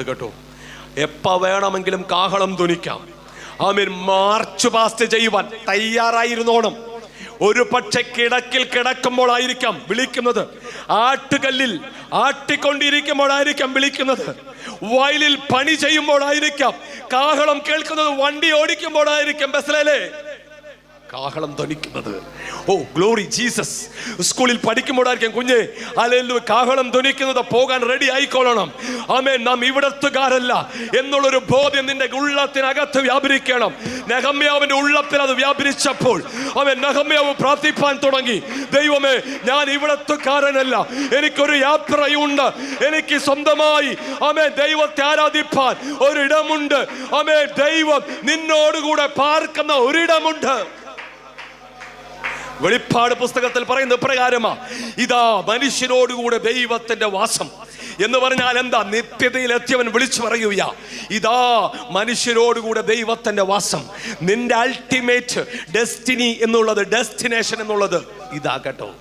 അത് കേട്ടോ. എപ്പ വേണമെങ്കിലും കാഹളം ധ്വനിക്കാം. ആമീൻ മാർച്ച് പാസ്റ്റ് ചെയ്യുവാൻ തയ്യാറായിരുന്നോണം. ഒരു പക്ഷെ കിടക്കിൽ കിടക്കുമ്പോൾ കിടക്കുമ്പോഴായിരിക്കാം വിളിക്കുന്നത്. ആട്ടുകല്ലിൽ ആട്ടിക്കൊണ്ടിരിക്കുമ്പോഴായിരിക്കാം വിളിക്കുന്നത്. വയലിൽ പണി ചെയ്യുമ്പോഴായിരിക്കാം കാഹളം കേൾക്കുന്നത്. വണ്ടി ഓടിക്കുമ്പോഴായിരിക്കാം ബസ്സിലല്ലേ? കാഹളം ധ്വനിക്കുന്നത്. ഓ ഗ്ലോറി ജീസസ് സ്കൂളിൽ പഠിക്കുമ്പോഴായിരിക്കും കുഞ്ഞ് അല്ലെല്ലു കാഹളം ധ്വനിക്കുന്നത് പോകാൻ റെഡി ആയിക്കൊള്ളണം. ആമേ നാം ഇവിടത്തുകാരല്ല എന്നുള്ളൊരു ബോധ്യം നിന്റെ ഉള്ളത്തിനകത്ത് വ്യാപരിക്കണം. നഹമ്യാവിന്റെ ഉള്ളത്തിൽ അത് വ്യാപരിച്ചപ്പോൾ അവൻ നഹമ്യാവ് പ്രാർത്ഥിപ്പാൻ തുടങ്ങി. ദൈവമേ ഞാൻ ഇവിടത്തുകാരനല്ല. എനിക്കൊരു യാത്രയുണ്ട്. എനിക്ക് സ്വന്തമായി അമേ ദൈവത്തെ ആരാധിപ്പാൻ ഒരിടമുണ്ട്. അമേ ദൈവം നിന്നോടുകൂടെ പാർക്കുന്ന ഒരിടമുണ്ട്. വെളിപ്പാട് പുസ്തകത്തിൽ പറയുന്ന പ്രകാരമാ ഇതാ മനുഷ്യനോടുകൂടെ ദൈവത്തിന്റെ വാസം. എന്ന് പറഞ്ഞാൽ എന്താ? നിത്യതയിൽ എത്തിയവൻ വിളിച്ചു പറയുക ഇതാ മനുഷ്യരോടുകൂടെ ദൈവത്തിന്റെ വാസം. നിന്റെ അൾട്ടിമേറ്റ് ഡെസ്റ്റിനി എന്നുള്ളത് ഡെസ്റ്റിനേഷൻ എന്നുള്ളത് ഇതാ കേട്ടോ.